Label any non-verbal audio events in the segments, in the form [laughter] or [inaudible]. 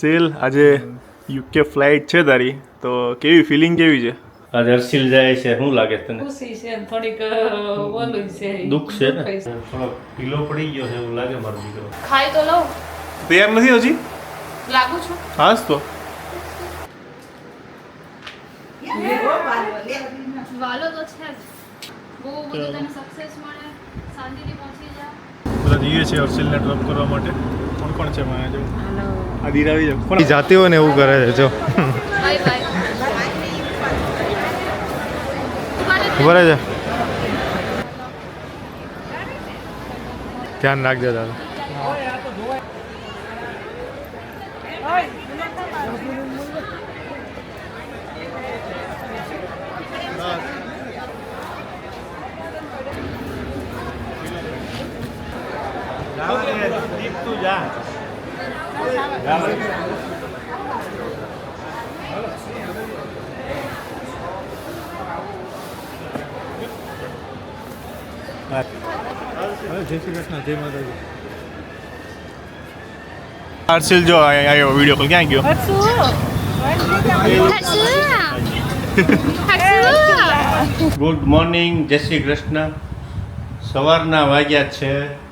Cell આજે UK flight છે તારી તો કેવી ફિલિંગ કેવી છે? આજે હર્ષિલ જાય છે શું લાગે છે તને? ખુશી છે થોડીક ઓલું છે. દુઃખ છે ને? થોડો ઢીલો પડી ગયો છે એવું લાગે મારો દીકરો. ખાઈ તો લઉં. તૈયાર નથી હજી? લાગુ છું. હાસ તો. વાલો તો છે બહુ બધું તને સક્સેસ મળે શાંતિથી પહોંચી જા. બધા જઈએ છીએ હર્ષિલને ડ્રોપ કરવા માટે. કોણ કોણ છે મારા જો આ કોણ જાતી હોય ને એવું કરે છે જો. બાય બાય ખબર છે ધ્યાન રાખજો દાદા. જય શ્રી કૃષ્ણ જય માતાજી. હર્ષિલ જો આવ્યો વીડિયો કોલ. ક્યાં ગયો? ગુડ મોર્નિંગ જય શ્રી કૃષ્ણ. સવારના વાગ્યા છે.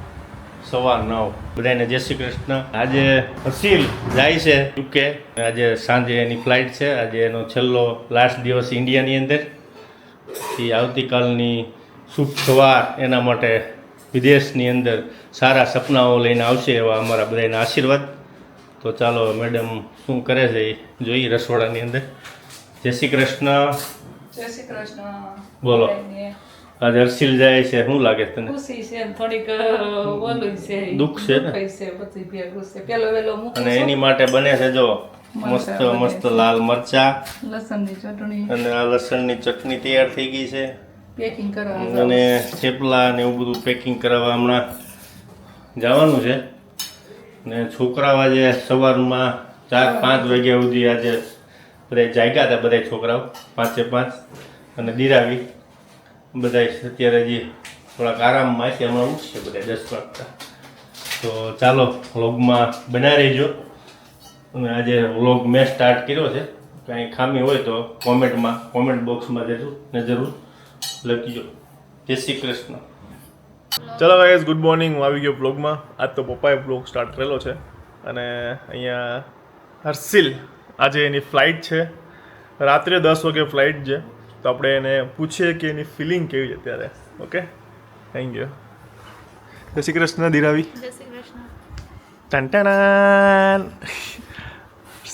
સવા નવ. બધાને જય શ્રી કૃષ્ણ. આજે હર્ષિલ જાય છે યુકે આજે સાંજે એની ફ્લાઇટ છે. આજે એનો છેલ્લો લાસ્ટ દિવસ ઇન્ડિયાની અંદર. એ આવતીકાલની શુભ સવાર એના માટે વિદેશની અંદર સારા સપનાઓ લઈને આવશે એવા અમારા બધાના આશીર્વાદ. તો ચાલો મેડમ શું કરે છે એ જોઈએ રસોડાની અંદર. જય શ્રી કૃષ્ણ. જય શ્રી કૃષ્ણ. બોલો. આજે હર્ષિલ જાય છે શું લાગે છે તને? ખુશી છે થોડીક ઓલું છે દુઃખ છે ને? છે બધું ભેગું છે. પેલો વેલો મૂકું અને એની માટે બને છે જો મસ્ત મસ્ત લાલ મરચા. લસણની ચટણી. અને આ લસણની ચટણી તૈયાર થઈ ગઈ છે. પેકિંગ કરવા અને થેપલા ને એવું બધું પેકિંગ કરાવવા હમણાં જવાનું છે. ને છોકરાઓ આજે સવારમાં ચાર પાંચ વાગ્યા સુધી આજે બધા જાગ્યા હતા બધા છોકરાઓ પાંચે પાંચ. અને દિરાવી. બધા અત્યારે જે થોડાક આરામમાં છે, હમણાં ઉઠશે બધા દસ વાગતા. તો ચાલો, વ્લોગમાં બના રહેજો. અને આજે વ્લોગ મેં સ્ટાર્ટ કર્યો છે. કાંઈ ખામી હોય તો કોમેન્ટમાં, કોમેન્ટ બોક્સમાં જરૂર, ને જરૂર લખીજો. જય શ્રી કૃષ્ણ. ચલો ગાઈઝ ગુડ મોર્નિંગ હું આવી ગયો બ્લોગમાં આજ તો પપ્પાએ બ્લોગ સ્ટાર્ટ કરેલો છે. અને અહીંયા હર્ષિલ આજે એની ફ્લાઇટ છે. રાત્રે દસ વાગે ફ્લાઇટ છે. તો આપણે એને પૂછીએ કે એની ફિલિંગ કેવી છે અત્યારે. ઓકે થેન્ક યુ જય શ્રી કૃષ્ણ દિરાવી જય શ્રી કૃષ્ણ. ટન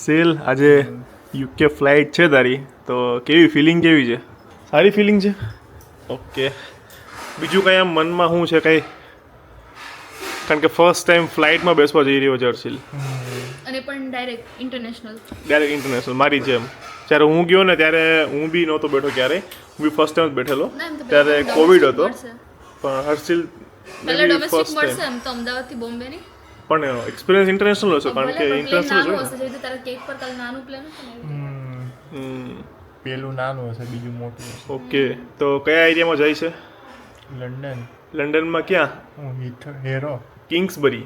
સેલ આજે યુકે ફ્લાઇટ છે તારી. તો કેવી ફિલિંગ કેવી છે? સારી ફિલિંગ છે? ઓકે બીજું કંઈ આમ મનમાં શું છે કંઈ? કારણ કે ફર્સ્ટ ટાઈમ ફ્લાઇટમાં બેસવા જઈ રહ્યો જર્સિલ અને પણ ડાયરેક્ટ ઇન્ટરનેશનલ ડાયરેક્ટ ઇન્ટરનેશનલ મારી જેમ. જ્યારે હું ગયો ને ત્યારે હું બી નહોતો બેઠો ક્યારેય. હું બી ફર્સ્ટ ટાઈમ જ બેઠેલો. ત્યારે કોવિડ હતો. પણ હર્ષિલ ફર્સ્ટ ટાઈમ અમદાવાદથી બોમ્બે ની પણ એક્સપિરિયન્સ ઇન્ટરનેશનલ હશે કારણ કે ઇન્ટરનેશનલ હશે તારા કેક પર કાલ નાનું પ્લેન હતું ને એવી રીતે. હમ. પેલું નાનું હશે બીજું મોટું ઓકે. તો કયા એરિયામાં જાય છે? લંડન. લંડનમાં ક્યાં? હેરો. કિંગ્સબરી.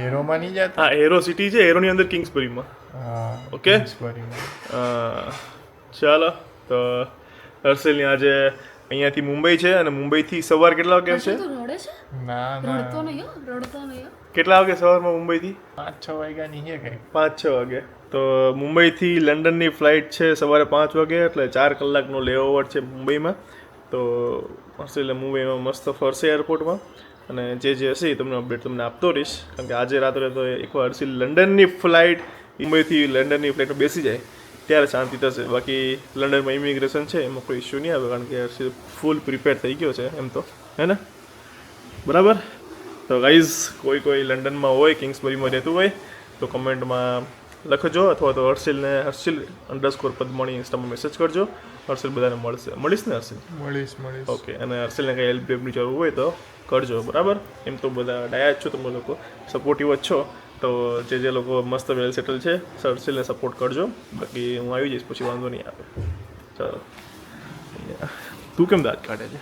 હેરોમાં નહીં જતા હા હેરો સિટી છે હેરોની અંદર કિંગ્સબરીમાં હા ઓકે કિંગ્સબરીમાં. ચાલો તો હર્ષલની આજે અહીંયાથી મુંબઈ છે અને મુંબઈથી સવાર કેટલા વાગે છે? હર્ષલ, તું રડે છે? ના રડતો નહીં રડતો નહીં કેટલા વાગે સવારમાં મુંબઈથી? પાંચ છ નહીં છે કંઈક. પાંચ છ વાગે. તો મુંબઈથી લંડનની ફ્લાઇટ છે સવારે પાંચ વાગે એટલે ચાર કલાકનો લેઓવર છે મુંબઈમાં. તો હર્ષિલ મુંબઈમાં મસ્ત ફરશે એરપોર્ટમાં અને જે જે હશે એ તમને અપડેટ તમને આપતો રહીશ. કારણ કે આજે રાત્રે તો એકવાર હર્ષિલ લંડનની ફ્લાઇટ મુંબઈથી લંડનની ફ્લાઇટમાં બેસી જાય ત્યારે શાંતિ થશે. બાકી લંડનમાં ઇમિગ્રેશન છે એમાં કોઈ ઇશ્યુ નહીં આવે કારણ કે હર્ષિલ ફૂલ પ્રિપેર થઈ ગયો છે એમ તો. હે ને? બરાબર? તો ગાઈઝ કોઈ કોઈ લંડનમાં હોય કિંગ્સબરીમાં રહેતું હોય તો કમેન્ટમાં લખજો અથવા તો હર્ષિલને હર્ષિલ અંડરસ્કોર પદ્મણી ઇન્સ્ટામાં મેસેજ કરજો. હર્ષિલ બધાને મળશે. મળીશ ને હર્ષિલ? મળીશ મળીશ. ઓકે અને હર્ષિલને કંઈ હેલ્પ જરૂર હોય તો કરજો બરાબર? એમ તો બધા ડાયા જ છો તમે લોકો. સપોર્ટિવ જ છો. તો જે જે લોકો મસ્ત વેલ સેટલ છે હર્ષિલને સપોર્ટ કરજો. બાકી હું આવી જઈશ પછી વાંધો નહીં આવે. ચાલો. તું કેમ દાંત કાઢે છે?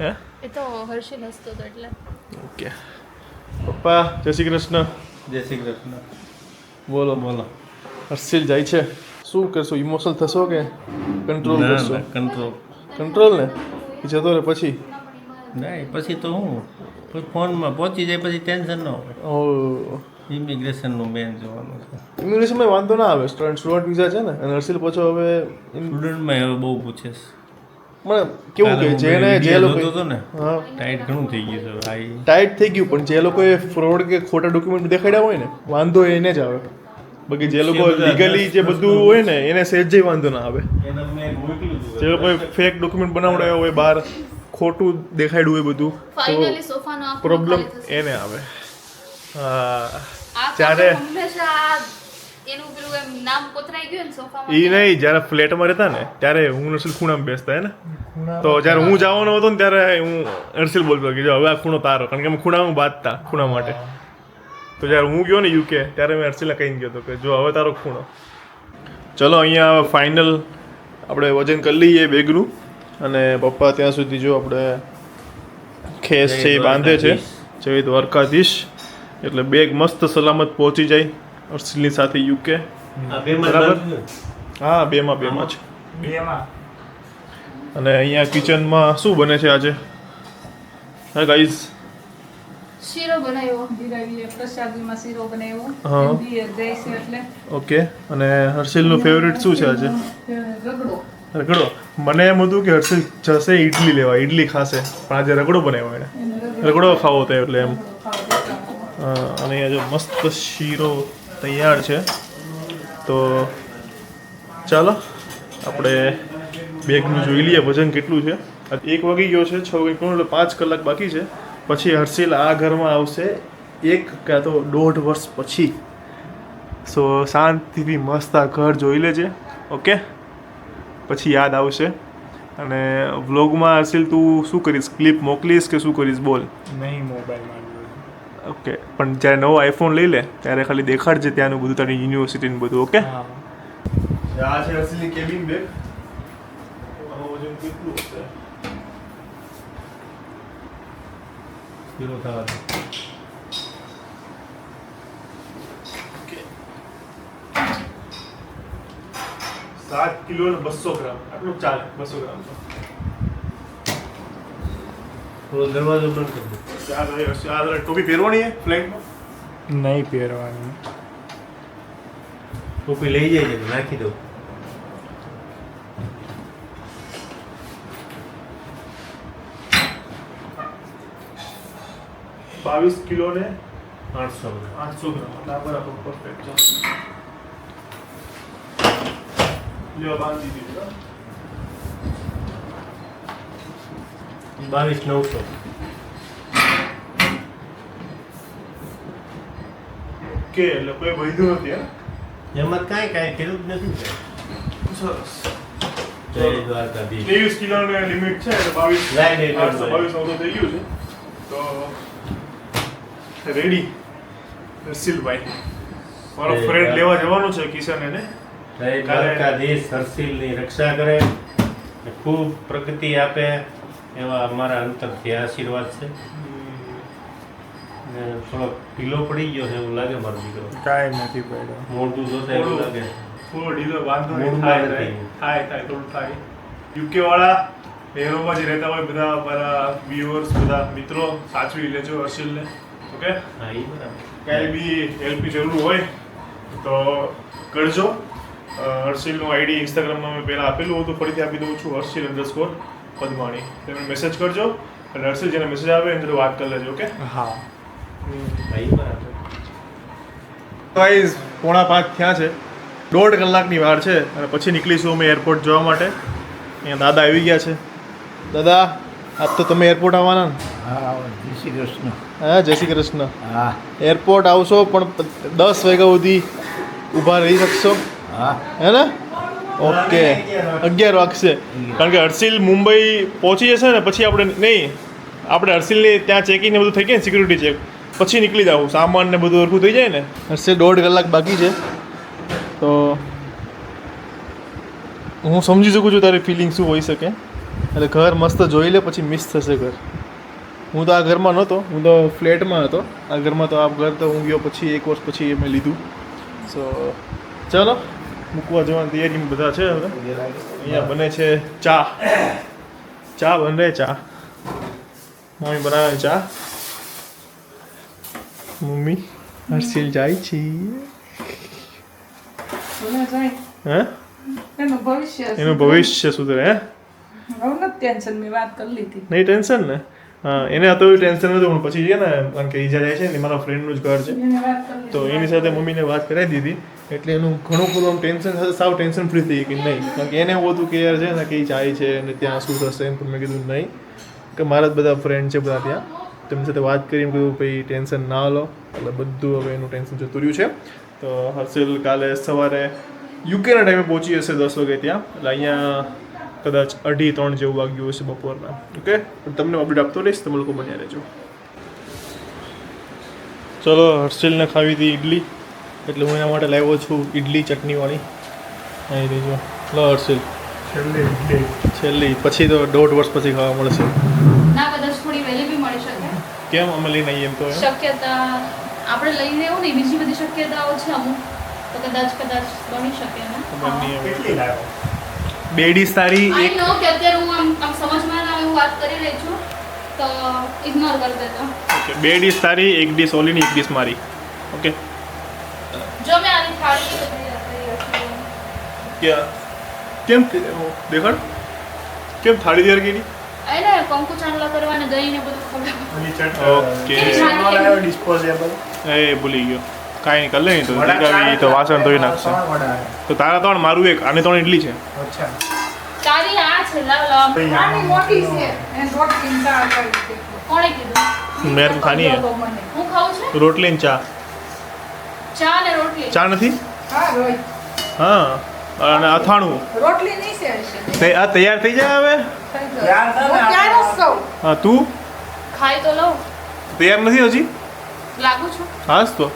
હે? એ તો હર્ષિલ હસતો હતો એટલે. ઓકે. પપ્પા જય શ્રી કૃષ્ણ. જય શ્રી કૃષ્ણ. બોલો બોલો. હર્ષિલ જાય છે. શું કરશો? ઇમોશનલ થશો કે કંટ્રોલ કરશો? કંટ્રોલ કંટ્રોલ ને? જતો રહે પછી? નહીં પછી તો હું? ફોનમાં પહોંચી જાય પછી ટેન્શન ન હોય. ઇમિગ્રેશનનું મેન જોવાનું છે. ઇમિગ્રેશનમાં વાંધો ના આવે. સ્ટુડન્ટ સ્ટુડન્ટ વિઝા છે ને અને હર્ષિલ પાછો હવે સ્ટુડન્ટમાં હવે બહુ પૂછે છે. મને કેવું કે જેને જે લોકો હતો ને હા. ટાઈટ ઘણું થઈ ગયું છે ભાઈ ટાઈટ થઈ ગયું પણ જે લોકોએ ફ્રોડ કે ખોટા ડોક્યુમેન્ટ દેખાડ્યા હોય ને વાંધો એને જ આવે. બાકી જે લોકો લીગલી જે બધું હોય ને એને સહેજે વાંધો ના આવે. જે લોકોએ ફેક ડોક્યુમેન્ટ બનાવડાવ્યા હોય બહાર ખોટું દેખાડ્યું એ બધું તો પ્રોબ્લેમ એને આવે. સોફામાં એ નહીં જ્યારે ફ્લેટમાં રહેતા ને ત્યારે હું નરસિલ ખૂણામાં બેસતા હે ને? તો જ્યારે હું જવાનો હતો ને ત્યારે હું નરસિલ બોલતો કે જો હવે આ ખૂણો તારો કારણ કે અમે ખૂણામાં બાંધતા ખૂણા માટે. તો જ્યારે હું ગયો ને યુકે ત્યારે મેં હર્ષિલને કહીને ગયો હતો કે જો હવે તારો ખૂણો. ચલો અહીંયા ફાઇનલ આપણે વજન કરી લઈએ બેગનું. અને પપ્પા ત્યાં સુધી જો આપણે ખેસ છે એ બાંધે છે. જેવી દ્વારકાધીશ. એટલે બેગ મસ્ત સલામત પહોંચી જાય હર્ષિલની સાથે યુકે. બરાબર. હા બેમાં બેમાં છે અને અહીંયા કિચનમાં શું બને છે આજે? હા ગાઈઝ શીરો બનાવ્યો. દિરાવીએ પ્રસાદીમાં શીરો બનાવ્યો. જાય છે એટલે. ઓકે. અને હર્ષિલનું ફેવરેટ શું છે આજે? રગડો. રગડો. મને એમ હતું કે હર્ષિત જશે ઇડલી લેવા ઇડલી ખાશે. પણ આજે રગડો બનાવ્યો એને રગડો ખાવો હતો એટલે એમ. અને અહીંયા જો મસ્ત શીરો તૈયાર છે. તો ચાલો, આપણે બેગનું જોઈ લઈએ, વજન કેટલું છે. એક વાગી ગયો છે, છ વાગી એટલે પાંચ કલાક બાકી છે. પછી હર્ષિલ આ ઘરમાં આવશે એક કાં તો દોઢ વર્ષ પછી. સો શાંતિથી મસ્ત આ ઘર જોઈ લેજે. ઓકે? પછી યાદ આવશે. અને વ્લોગમાં હર્ષિલ તું શું કરીશ? ક્લિપ મોકલીશ કે શું કરીશ? બોલ. નહીં મોબાઈલમાં ઓકે. પણ જ્યારે નવો આઈફોન લઈ લે ત્યારે ખાલી દેખાડજે ત્યાંનું બધું તારી યુનિવર્સિટીનું બધું ઓકે? આ છે અસલી કેબિન બેગ વજન કેટલું હશે? સાત કિલો ને બસો ગ્રામ આટલું ચાલે બસો ગ્રામ તો થોડો દરવાજો બંધ કરી દો. ચાર આ તારે ટોપી પહેરવાની હે ફ્લાઇટમાં નહીં પહેરવાની ટોપી લઈ જાય છે નાખી દઉં બાવીસ કિલો ને આઠસો ગ્રામ. આઠસો ગ્રામ એટલે આ બરાબર પરફેક્ટ છે લ્યો બાંધી દીધું બાવીસ નવસો. કે એટલે કોઈ વધ્યું નથી હે? એમાં કાંઈ કાંઈ ખેડૂત નથી સરસ. ત્રેવીસ કિલોની લિમિટ છે એટલે બાવીસ આઠસો બાવીસ નવસો થઈ ગયું છે. તો રેડી. હર્ષિલભાઈ મારો ફ્રેન્ડ લેવા જવાનો છે કિશન એને. જય દ્વારકાધીશ હર્ષિલની રક્ષા કરે. ખૂબ પ્રગતિ આપે એવા અમારા અંતરથી આશીર્વાદ છે. થોડો ઢીલો પડી ગયો છે એવું લાગે મારો દીકરો. કાંઈ નથી પડ્યો. મોટું જોતા એવું લાગે. થોડો ઢીલો વાંધો નહીં થાય થાય. થાય થોડું થાય. યુકે વાળા એરોમાં જે રહેતા હોય બધા મારા વ્યુઅર્સ બધા મિત્રો સાચવી લેજો હર્ષિલને. ઓકે હા એ બરાબર. કાંઈ બી હેલ્પની જરૂર હોય તો કરજો. હર્ષિલનું આઈડી ઇન્સ્ટાગ્રામમાં મેં પહેલાં આપેલું હતું ફરીથી આપી દઉં છું હર્ષિલ અંડરસ્કોર પદમાણી. તમે મેસેજ કરજો અને હર્ષિલ જેને મેસેજ આવે એની વાત કરી લેજો ઓકે હા. ગાઈઝ પોણા પાંચ થયા છે. દોઢ કલાકની વાર છે અને પછી નીકળીશું અમે એરપોર્ટ જવા માટે. અહીંયા દાદા આવી ગયા છે. દાદા આજ તો તમે એરપોર્ટ આવવાના ને? હા જય શ્રી કૃષ્ણ. હા જય શ્રી કૃષ્ણ. હા. એરપોર્ટ આવશો પણ દસ વાગ્યા સુધી ઊભા રહી શકશો. હા ને ઓકે. અગિયાર વાગશે. કારણ કે હર્ષિલ મુંબઈ પહોંચી જશે ને, પછી આપણે નહીં, આપણે હર્ષિલની ત્યાં ચેકિંગ ને બધું થઈ ને સિક્યુરિટી ચેક પછી નીકળી જાવ સામાન ને બધું હરખું થઈ જાય ને? હર્ષિલ દોઢ કલાક બાકી છે. તો હું સમજી શકું છું તારી ફિલિંગ શું હોઈ શકે. એટલે ઘર મસ્ત જોઈ લે, પછી મિસ થશે ઘર. હું તો આ ઘરમાં નહોતો. હું તો ફ્લેટમાં હતો. આ ઘરમાં તો આ ઘર તો હું ગયો પછી, એક વર્ષ પછી મેં લીધું. સો ચલો. મૂકવા જવાની તૈયારીમાં બધા છે હવે. અહીંયા બને છે ચા. ચા બને ચા. મમ્મી બનાવે ચા. મમ્મી હર્ષિલ જાય છે. હે? એનું ભવિષ્ય સુધરે હે? ટેન્શન મેં વાત કરી લીધી. નહીં ટેન્શન ને? હા એને તો ટેન્શન નતું પણ પછી છે ને કારણ કે ઈજા જાય છે ને મારા ફ્રેન્ડનું જ ઘર છે. તો એની સાથે મમ્મીને વાત કરાવી દીધી એટલે એનું ઘણું બધું આમ ટેન્શન સાવ ટેન્શન ફ્રી થઈ ગઈ કે નહીં. કારણ કે એને એવું હતું કે યાર છે ને કે જાય છે અને ત્યાં શું થશે એમ પણ મેં કીધું નહીં. કે મારા જ બધા ફ્રેન્ડ છે બધા ત્યાં. તેમની સાથે વાત કરી એમ કીધું ભાઈ ટેન્શન ના લો. એટલે બધું હવે એનું ટેન્શન જતું રહ્યું છે. તો હર્ષિલ કાલે સવારે યુકેના ટાઈમે પહોંચી હશે દસ વાગે ત્યાં. એટલે અહીંયા કદાચ અઢી ત્રણ જેવું વાગ્યું હશે બપોરના. ઓકે તમને અપડેટ આપતો રહીશ તમે લોકો બન્યા રહેજો. ચલો હર્ષિલને ખાવી હતી ઈડલી. એટલે હું એના માટે લાવ્યો છું ઈડલી ચટણીવાળી. અહીં દેજો લો હર્ષિલ. છેલ્લી ઇડલી છેલ્લી. પછી તો દોઢ વર્ષ પછી ખાવા મળશે. ના કદાચ થોડી વહેલી બી મળી શકે. કેમ અમે લઈને આવીએ એમ તો શક્યતા આપણે લઈને એવું નહીં બીજી બધી શક્યતાઓ છે અમુક. તો કદાચ કદાચ બની શકે ને બે ડીશ સારી એક નો કે અત્યારે હું આમ આમ સમજમાં ના હું વાત કરી રહી છું તો ઇગ્નોર કરી દેતો ઓકે બે ડીશ તારી એક ડીશ ઓલીની એક ડીશ મારી. ઓકે જો મેં આની થાળી ક્યાં કેમ દેખાડ. કેમ થાળી તૈયાર કરી? એને કંકુ ચાંદલા કરવાને દહીં ને બધું ઓલી ઓકે. નો ડિસ્પોઝેબલ એ ભૂલી ગયો. કાંઈ નહીં કર લે નહીં તો દીકરા તો વાસણ ધોઈ નાખશે. તો તારા ત્રણ મારું એક આની ત્રણ ઇડલી છે. અચ્છા. તારી આ છે લાવ લાવ નાની મોટી છે. એને રોટલી ને ચા કોણે કીધું? મેર તો ખાની હે. હું ખાઉં છું? રોટલી ને ચા. ચા ને રોટલી. ચા નથી? હા અને અથાણું. રોટલી નહીં છે તે આ તૈયાર થઈ જાય હવે? તૈયાર હા તું? ખાઈ તો લઉં. તૈયાર નથી હજી? લાગુ છું. હાસ તો.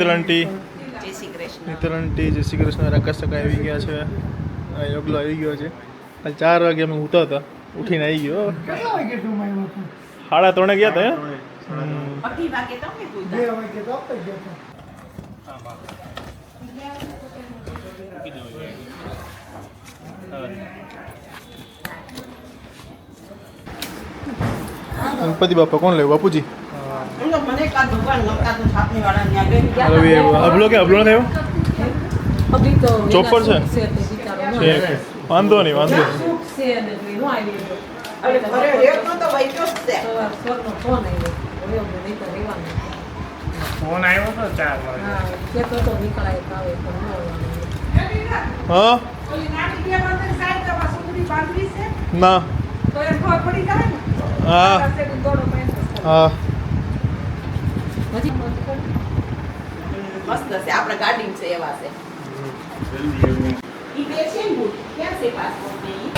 નીતલ આંટી જય શ્રી કૃષ્ણ. રાકેશ આવી ગયા છે. આ યોગલો આવી ગયો છે. આજે ચાર વાગે અમે ઉતા હતા. ઉઠીને આવી ગયો. સાડા ત્રણે ગયો હતો. ગણપતિ બાપા કોણ લેવું? બાપુજી? મને કાં અબલો થયો ચોપર છે? વાંધો નહીં વાંધો ફોન આવ્યો તો ચાર હા ન. હા? હા રસ્તે દોડો મહેનત કરે. હા હજી નથી. મસ્ત છે આપણે ગાડી છે એવા છે ઈ બે છે ને બુટ ક્યાં છે પાસપોર્ટ ને ઈ?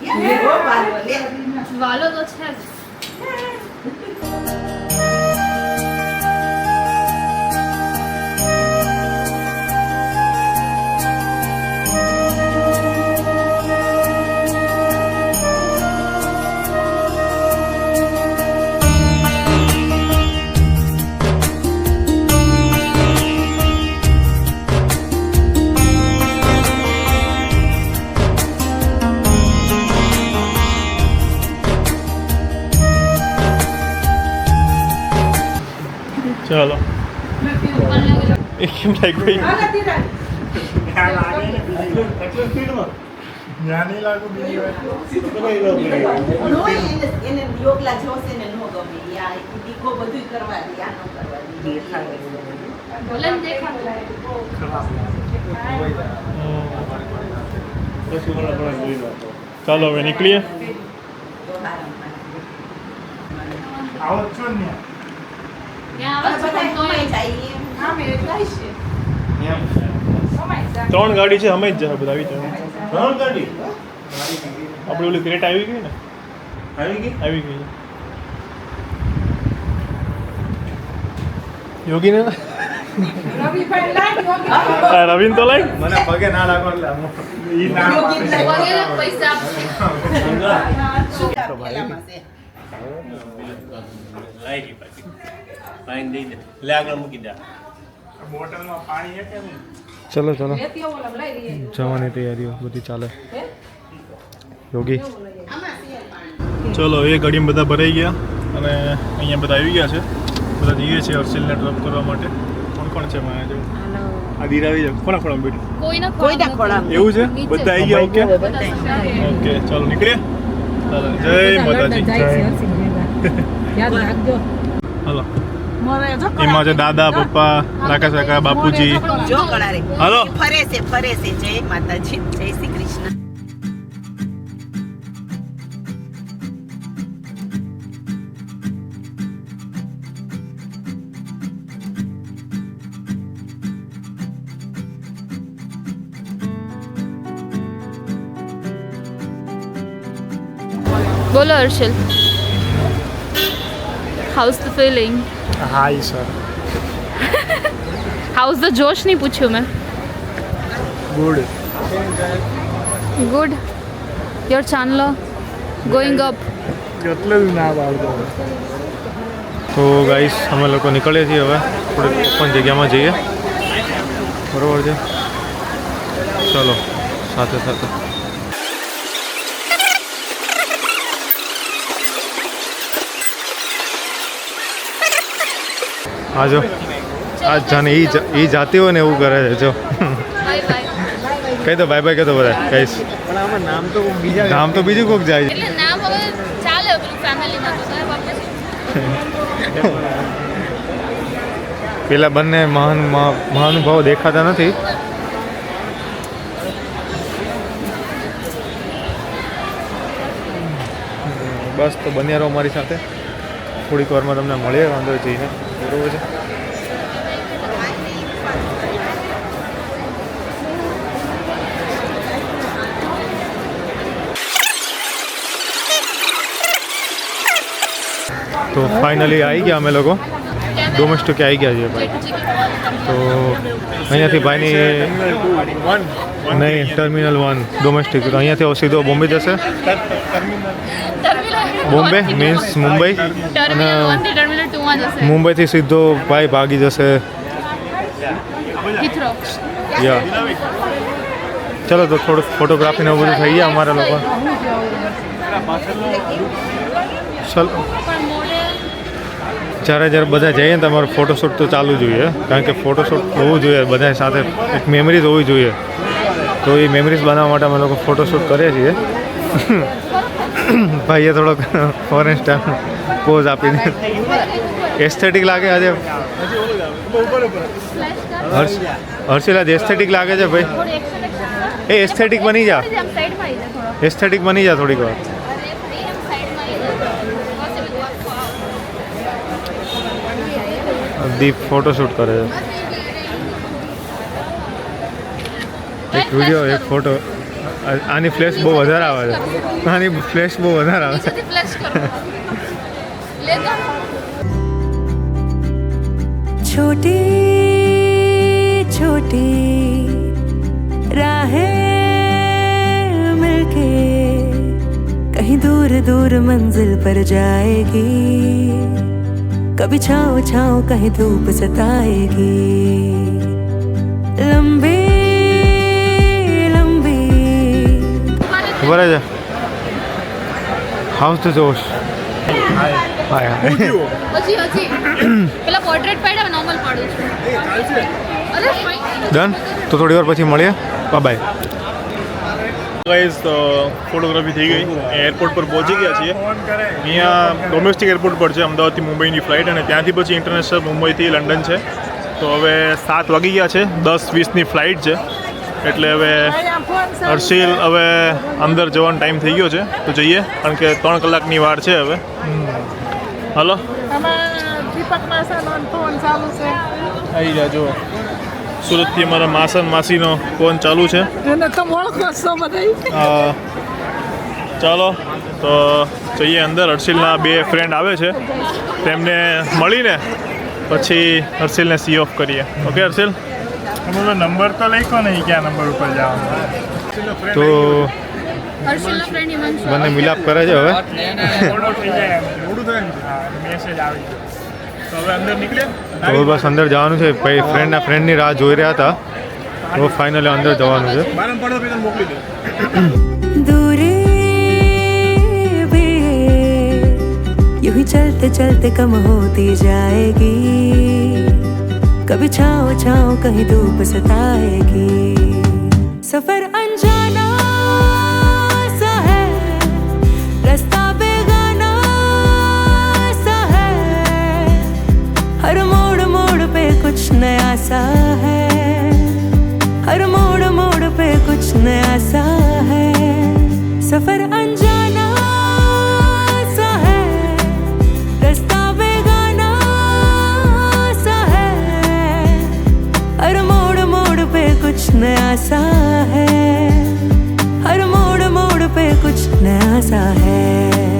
ક્યાં છે? ઓ બાર, લે. વાલો તો છે જ ચાલો એ કેમ લાગ્યું ભાઈ હાલે ધીરાજ. ત્યાં લાગે ને બીજી વાર. દીકો બધું કરવા દે આ નો કરવા દે. ચાલો હવે નીકળીએ આવો છો ને ત્રણ ગાડી છે અમે જ જશે બધા આવી ત્રણ ગાડી? આપણે ઓલી ક્રેટ આવી ગઈ ને? આવી ગઈ? આવી ગઈ. યોગી ને? રવિન તો લાઈ મને પગે ના લાગો પૈસા આપશે લાઈ ગઈ પાછી પાણી દઈ દે. લે આગળ મૂકી દે. બોટલમાં પાણી છે ચલો ચલો. જવાની તૈયારીઓ બધી ચાલે. યોગી? ચલો એ ઘડી બધા ભરાઈ ગયા અને અહીંયા બધા આવી ગયા છે. બધા જઈએ છીએ હર્ષિલને ડ્રોપ કરવા માટે. કોણ કોણ છે મારા જો આ દીર આવી જાય કોના ખોળામાં બેઠી? કોઈના કોઈના ખોળામાં. એવું છે? બધા આવી ગયા? ઓકે ઓકે ચાલો નીકળીએ. ચાલો જય માતાજી. જય. [laughs] યાદ રાખજો. હાલો. એમાં છે દાદા પપ્પા રાકેશ કાકા બાપુજી. જો કળારે હલો. હાલો ફરે છે ફરે છે. જય માતાજી જય શ્રી કૃષ્ણ. બોલો Harshal. How's the feeling hi sir how's the જોશ નહીં પૂછ્યું મેં ગુડ ગુડ યોર ચાંદલો ગોઈંગ અપ એટલે જ ના પાડતો તો ગાઈસ અમે લોકો નીકળીએ છીએ હવે થોડીક ઓપન જગ્યામાં જઈએ બરોબર છે ચલો સાથે સાથે હા જો. આ જાને એ એ જાતી હોય ને એવું કરે છે જો. Bye bye. કહી દો બાય બાય કહી દો બધા. કહીશ. નામ તો બીજા નામ તો બીજું કોક જાય એટલે નામ હવે ચાલે તો પેલા બંને મહાન મહા- મહાનુભાવો દેખાતા નથી. બસ તો બન્યા રહો અમારી સાથે. થોડીક વારમાં તમને મળીએ વાંધો જઈને બરોબર છે તો ફાઇનલી આવી ગયા અમે લોકો ડોમેસ્ટિકે આવી ગયા છીએ ભાઈ તો અહીંયાથી ભાઈની નહીં ટર્મિનલ વન ડોમેસ્ટિક તો અહીંયાથી સીધો બોમ્બે જશે બોમ્બે મીન્સ મુંબઈ ટર્મિનલ અને વનથી ટર્મિનલ ટુ માં જશે મુંબઈથી સીધો ભાઈ ભાગી જશે. યા. ચલો તો થોડું ફોટોગ્રાફી ને બધું થઈ ગયા અમારા લોકો. ચલો. જ્યારે જ્યારે બધા જઈએ ને તમારો ફોટોશૂટ તો ચાલુ જોઈએ કારણ કે ફોટોશૂટ હોવું જોઈએ બધા સાથે એક મેમરીઝ હોવી જોઈએ. તો એ મેમરીઝ બનાવવા માટે અમે લોકો ફોટોશૂટ કરીએ છીએ. [coughs] ભાઈએ થોડોક ફોરેન સ્ટાર પોઝ આપીને. એસ્થેટિક લાગે આજે? હર્ષિલા એસ્થેટિક લાગે છે ભાઈ? એ એસ્થેટિક બની જા. એસ્થેટિક બની જા થોડીક વાર. દીપ ફોટોશૂટ કરે છે. એક વીડિયો એક ફોટો આની ફ્લેશ બહુ વધારે આવે છે. આની ફ્લેશ બહુ વધારે આવે છે. छोटी छोटी राहें मिलके कहीं दूर दूर मंजिल पर जाएगी। कभी छाओ छाओ कहीं धूप सताएगी। लंबी लंबी। बरं जा। हाउस तो जोश। आया। आया [clears throat] [clears throat] પોર્ટ્રેટ પાડ્યા નોર્મલ પાડું છું. અરે ડન તો થોડી વાર પછી મળીએ. બાય ગાઈઝ ફોટોગ્રાફી થઈ ગઈ. એરપોર્ટ પર પહોંચી ગયા છીએ. અહીંયા ડોમેસ્ટિક એરપોર્ટ પર છે અમદાવાદથી મુંબઈની ફ્લાઇટ અને ત્યાંથી પછી ઇન્ટરનેશનલ મુંબઈથી લંડન છે. તો હવે સાત વાગી ગયા છે દસ વીસની ફ્લાઇટ છે. એટલે હવે હર્ષિલ હવે અંદર જવાનો ટાઈમ થઈ ગયો છે. તો જઈએ કારણ કે ત્રણ કલાકની વાર છે હવે. હલો. દીપક માસાનો ફોન ચાલુ છે. આવી જા જુઓ. સુરતથી અમારા માસન માસીનો ફોન ચાલુ છે. એને તમે ઓળખો છો બધા ચાલો તો જઈએ અંદર. હર્ષિલના બે ફ્રેન્ડ આવે છે. તેમને મળીને પછી હર્ષિલને સી ઓફ કરીએ. ઓકે હર્ષિલ? તમારો નંબર તો લખો ને ક્યાં નંબર ઉપર જવાનો? તો મને ફ્રેન્ડ હિમાંશુ બંને મિલાપ કરે છે હવે. મોડું થાય મેસેજ આવી હવે અંદર નીકળે તો બસ અંદર જવાનું છે ભાઈ ફ્રેન્ડના ફ્રેન્ડની રાહ જોઈ રહ્યા હતા તો ફાઇનલી અંદર જવાનું છે બારમ પડો પછી મોકલી દે दूरी भी यूं ही चलते चलते कम होती जाएगी कभी छाओ छाओ कहीं धूप सताएगी सफर नया सा है। हर मोड़ मोड़ पे कुछ नया सा है। सफ़र अनजाना सा है। रास्ता बेगाना सा है। हर मोड़ मोड़ पे कुछ नया सा है। हर मोड़ मोड़ पे कुछ नया सा है।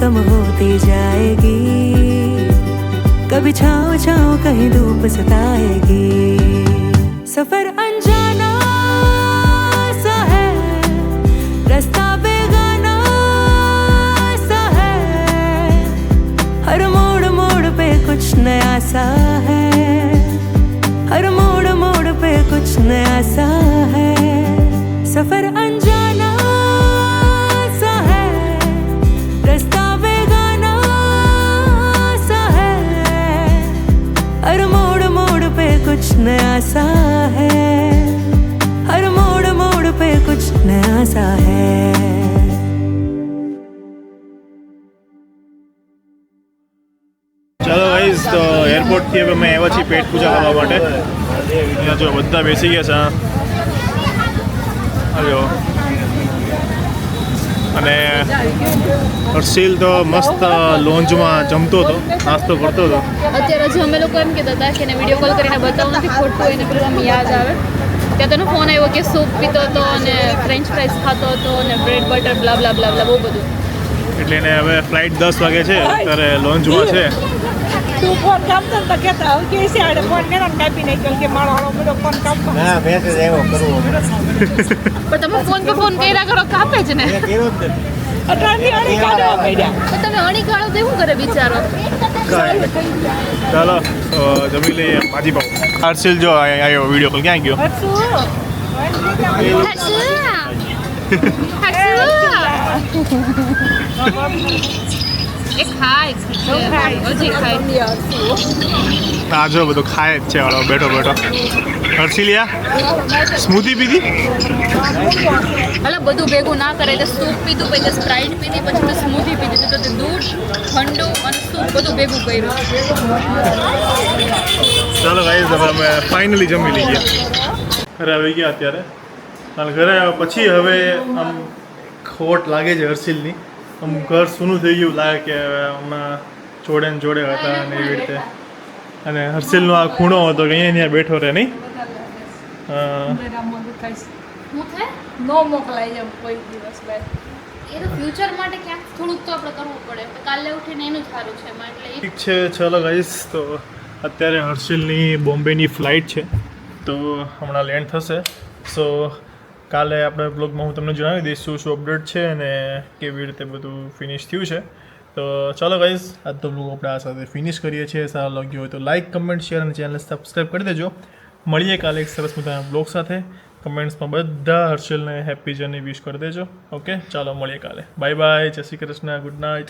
कम होती जाएगी कभी छाँव छाँव कहीं धूप सा है हर मोड़ मोड़ पे कुछ नया सा है ચાલો ગાઈઝ તો એરપોર્ટથી હવે અમે આવ્યા છીએ પેટ પૂજા કરવા માટે અહીંયા જો બધા બેસી ગયા છે હલો અને હર્ષિલ તો મસ્ત લોન્જમાં જમતો હતો નાસ્તો કરતો હતો. અત્યારે હજી અમે લોકો એમ કહેતા હતા કે એને વીડિયો કોલ કરીને બતાવવું નથી ખોટું એને પેલું આમ યાદ આવે. ત્યાં તેનો ફોન આવ્યો કે સૂપ પીતો હતો અને ફ્રેન્ચ ફ્રાઈસ ખાતો હતો અને બ્રેડ બટર બ્લા બ્લા બ્લા બ્લા બહુ બધું. એટલે એને હવે ફ્લાઇટ દસ વાગે છે અત્યારે લોન્જમાં છે. તું ફોન કાપતો તો કહેતા હવે કે છે આડે ફોન ને કાપી નાખ્યો કે મારો હાલો બધો ફોન કાપતો ના મેસેજ આવ્યો કરવો પણ તમે ફોન પર ફોન કર્યા કરો કાપે જ ને. કર્યો જ ને અટાણની અડી કાઢવા માંડ્યા તો તમે અણી કાઢો તો એવું કરે બિચારો? ચાલો જમી લઈએ ભાજી પાઉં હર્ષિલ જો આવ્યો વીડિયો કોલ ક્યાં ગયો? એ ખાય હજી ખાય. આ જો બધું ખાય જ છે વાળો બેઠો બેઠો. હર્ષિલિયા સ્મૂધી પીધી? એટલે બધું ભેગું ના કરે એટલે સૂપ પીધું પછી સ્પ્રાઇટ પીધી પછી તો સ્મૂધી પીધી. તો દૂધ ઠંડુ અને સૂપ બધું ભેગું કર્યું. ચાલો ભાઈ અમે ફાઇનલી જમી લઈએ. ઘરે આવી ગયા અત્યારે. અને ઘરે આવ્યા પછી હવે આમ ખોટ લાગે છે હર્ષિલની. આમ ઘર સૂનું થઈ ગયું લાગે કે હવે હમણાં જોડે ને જોડે હતા અને એવી રીતે. અને હર્ષિલનો આ ખૂણો હતો કે અહીંયા બેઠો રહે નહીં? નો મોકલાય એમ કોઈ દિવસ બહાર એ તો ફ્યુચર માટે ક્યાંક થોડુંક તો આપણે કરવું પડે. કાલે ઉઠીને એનું સારું છે એટલે ઠીક છે ચલો ગાઈસ તો અત્યારે હર્ષિલની બોમ્બેની ફ્લાઇટ છે. તો હમણાં લેન્ડ થશે. સો કાલે આપણે બ્લોગમાં હું તમને જણાવી દઈશ શું શું અપડેટ છે અને કેવી રીતે બધું ફિનિશ થયું છે. તો ચાલો ગાઈઝ આજ તો બ્લોગ આપણે આ સાથે ફિનિશ કરીએ છીએ. સારું લાગ્યું હોય તો લાઇક કમેન્ટ શેર અને ચેનલ સબસ્ક્રાઈબ કરી દેજો. મળીએ કાલે એક સરસ મજાના બ્લોગ સાથે. કમેન્ટ્સમાં બધા હર્ષિલને હેપી જર્ની વિશ કરી દેજો. ઓકે ચાલો મળીએ કાલે. બાય બાય જય શ્રી કૃષ્ણ. Good night